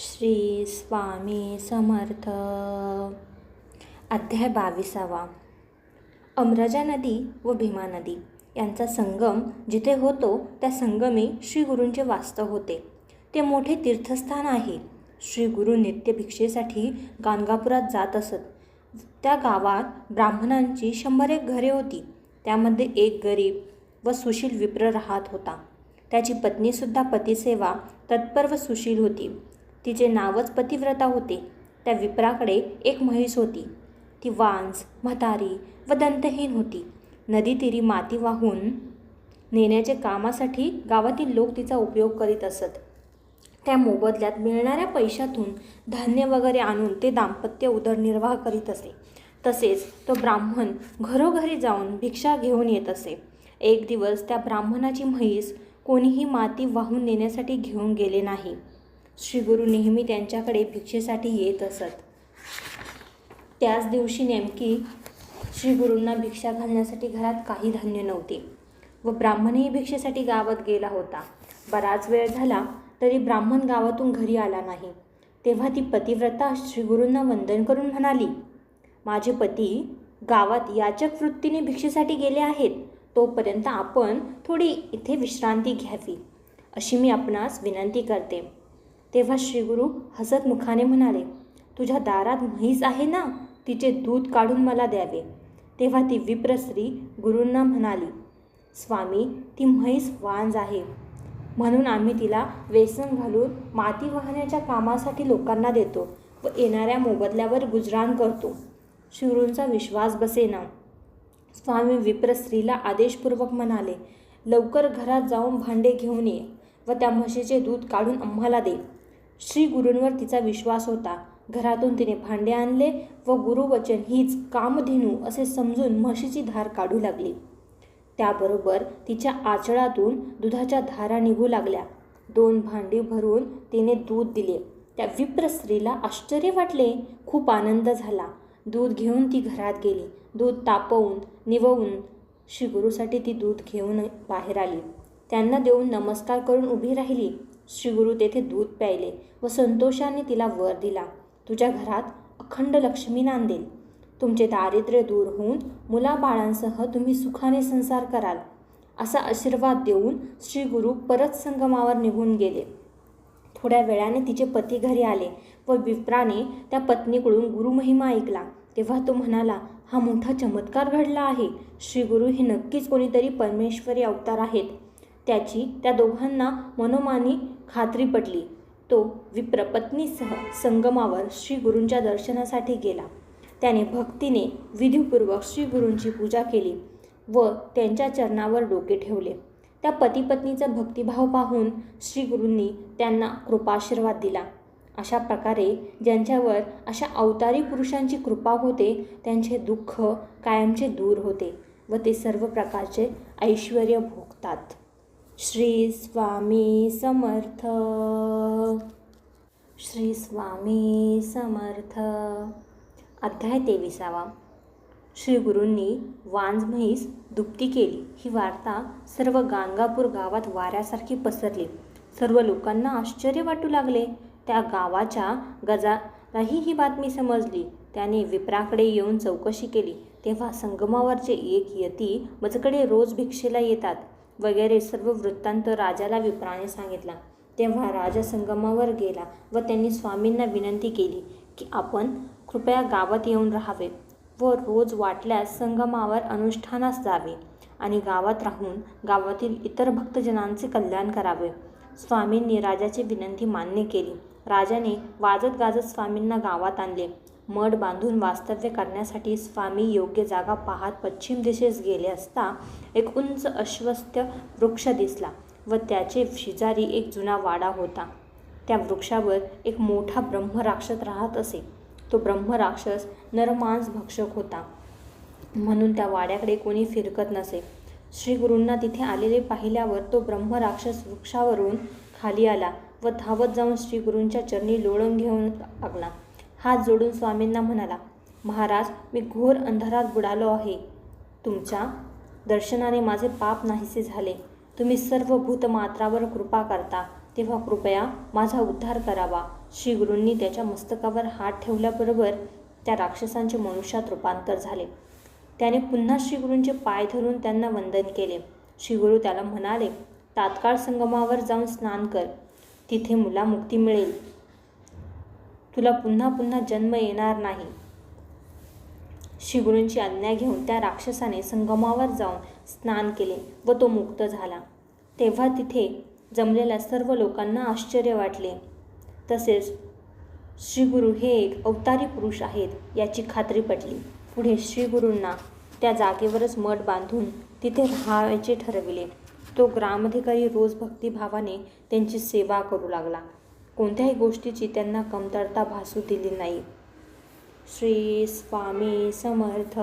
श्री स्वामी समर्थ. अध्याय बावीसावा. अमराजा नदी व भीमा नदी यांचा संगम जिथे होतो त्या संगमी श्री गुरूंचे वास्तव होते. ते मोठे तीर्थस्थान आहे. श्री गुरु नित्य भिक्षेसाठी गाणगापुरात जात असत. त्या गावात ब्राह्मणांची शंभर एक घरे होती. त्यामध्ये एक गरीब व सुशील विप्र राहत होता. त्याची पत्नीसुद्धा पतिसेवा तत्पर व सुशील होती. तिचे नावच पतिव्रता होते. त्या विप्राकडे एक म्हैस होती. ती वांस म्हातारी व दंतहीन होती. नदीतीरी माती वाहून नेण्याच्या कामासाठी गावातील लोक तिचा उपयोग करीत असत. त्या मोबदल्यात मिळणाऱ्या पैशातून धान्य वगैरे आणून ते दाम्पत्य उदरनिर्वाह करीत असे. तसेच तो ब्राह्मण घरोघरी जाऊन भिक्षा घेऊन येत असे. एक दिवस त्या ब्राह्मणाची म्हैस कोणीही माती वाहून नेण्यासाठी घेऊन गेले नाही. श्रीगुरु नेहमी त्यांच्याकडे भिक्षेसाठी येत असत. त्याच दिवशी नेमकी श्रीगुरूंना भिक्षा घालण्यासाठी घरात काही धान्य नव्हते व ब्राह्मणही भिक्षेसाठी गावात गेला होता. बराच वेळ झाला तरी ब्राह्मण गावातून घरी आला नाही. तेव्हा ती पतिव्रता श्रीगुरूंना वंदन करून म्हणाली माझे पती गावात याचक वृत्तीने भिक्षेसाठी गेले आहेत तोपर्यंत आपण थोडी इथे विश्रांती घ्यावी अशी मी आपणास विनंती करते. तेव्हा श्रीगुरू हसतमुखाने म्हणाले तुझ्या दारात म्हैस आहे ना? तिचे दूध काढून मला द्यावे. तेव्हा ती विप्रस्त्री गुरूंना म्हणाली स्वामी ती म्हैस वांज आहे. म्हणून आम्ही तिला वेसन घालून माती वाहण्याच्या कामासाठी लोकांना देतो व येणाऱ्या मोबदल्यावर गुजराण करतो. शिवरूंचा विश्वास बसेना. स्वामी विप्रस्त्रीला आदेशपूर्वक म्हणाले लवकर घरात जाऊन भांडे घेऊन ये व त्या म्हशीचे दूध काढून आम्हाला दे. श्री गुरूंवर तिचा विश्वास होता. घरातून तिने भांडे आणले व गुरुवचन हीच कामधेनू असे समजून म्हशीची धार काढू लागली. त्याबरोबर तिच्या आचळातून दुधाच्या धारा निघू लागल्या. दोन भांडी भरून तिने दूध दिले. त्या विप्र स्त्रीला आश्चर्य वाटले. खूप आनंद झाला. दूध घेऊन ती घरात गेली. दूध तापवून निववून श्रीगुरूसाठी ती दूध घेऊन बाहेर आली. त्यांना देऊन नमस्कार करून उभी राहिली. श्रीगुरु तेथे दूध प्यायले व संतोषाने तिला वर दिला. तुझ्या घरात अखंड लक्ष्मी नांदेल. तुमचे दारिद्र्य दूर होऊन मुलाबाळांसह तुम्ही सुखाने संसार कराल असा आशीर्वाद देऊन श्री गुरु परत संगमावर निघून गेले. थोड्या वेळाने तिचे पती घरी आले व विप्राने त्या पत्नीकडून गुरुमहिमा ऐकला. तेव्हा तो म्हणाला हा मोठा चमत्कार घडला आहे. श्री गुरु हे नक्कीच कोणीतरी परमेश्वरी अवतार आहेत. त्याची त्या दोघांना मनोमानी खात्री पटली. तो विप्र पत्नीसह संगमावर श्री गुरूंच्या दर्शनासाठी गेला. त्याने भक्तीने विधीपूर्वक श्री गुरूंची पूजा केली व त्यांच्या चरणावर डोके ठेवले. त्या पतीपत्नीचा भक्तिभाव पाहून श्री गुरूंनी त्यांना कृपाशीर्वाद दिला. अशा प्रकारे ज्यांच्यावर अशा अवतारी पुरुषांची कृपा होते त्यांचे दुःख कायमचे दूर होते व ते सर्व प्रकारचे ऐश्वर भोगतात. श्री स्वामी समर्थ. श्री स्वामी समर्थ. अध्याय तेविसावा. श्री गुरूंनी वांज म्हैस दुपटी केली. ही वार्ता सर्व गाणगापूर गावात वाऱ्यासारखी पसरली. सर्व लोकांना आश्चर्य वाटू लागले. त्या गावाच्या गजालाही ही बातमी समजली. त्याने विप्राकडे येऊन चौकशी केली. तेव्हा संगमावरचे एक यती मजकडे रोज भिक्षेला येतात. वगैरे सर्व वृत्तांत राजाला विप्राने सांगितला. तेव्हा राजा संगमावर गेला व त्यांनी स्वामींना विनंती केली की आपण कृपया गावात येऊन राहावे व रोज वाटल्यास संगमावर अनुष्ठानास जावे आणि गावात राहून गावातील इतर भक्तजनांचे कल्याण करावे. स्वामींनी राजाची विनंती मान्य केली. राजाने वाजत गाजत स्वामींना गावात आणले. मठ बांधून वास्तव्य करण्यासाठी स्वामी योग्य जागा पाहत पश्चिम दिशेस गेले असता एक उंच अश्वस्थ वृक्ष दिसला व त्याचे शेजारी एक जुना वाडा होता. त्या वृक्षावर एक मोठा ब्रह्मराक्षस राहत असे. तो ब्रह्मराक्षस नरमांस भक्षक होता. म्हणून त्या वाड्याकडे कोणी फिरकत नसे. श्री गुरूंना तिथे आलेले पाहिल्यावर तो ब्रह्मराक्षस वृक्षावरून खाली आला व धावत जाऊन श्री गुरूंच्या चरणी लोळण घेऊन लागला. हात जोडून स्वामींना म्हणाला महाराज मी घोर अंधारात बुडालो आहे. तुमच्या दर्शनाने माझे पाप नाहीसे झाले. तुम्ही सर्व भूतमात्रावर कृपा करता. तेव्हा कृपया माझा उद्धार करावा. श्री गुरूंनी त्याच्या मस्तकावर हात ठेवल्याबरोबर त्या राक्षसांचे मनुष्यात रूपांतर झाले. त्याने पुन्हा श्रीगुरूंचे पाय धरून त्यांना वंदन केले. श्रीगुरू त्याला म्हणाले तात्काळ संगमावर जाऊन स्नान कर. तिथे मुला मुक्ती मिळेल. तुला पुन्हा पुन्हा जन्म येणार नाही. शिगुरूंची आज्ञा घेऊन त्या राक्षसाने संगमावर जाऊन स्नान केले व तो मुक्त झाला. तेव्हा तिथे जमलेल्या सर्व लोकांना आश्चर्य वाटले. तसेच श्रीगुरू हे एक अवतारी पुरुष आहेत याची खात्री पटली. पुढे श्रीगुरूंना त्या जागेवरच मठ बांधून तिथे राहायचे ठरविले. तो ग्रामाधिकारी रोज भक्तिभावाने त्यांची सेवा करू लागला. कोणत्याही गोष्टीची त्यांना कमतरता भासू दिली नाही. श्री स्वामी समर्थ.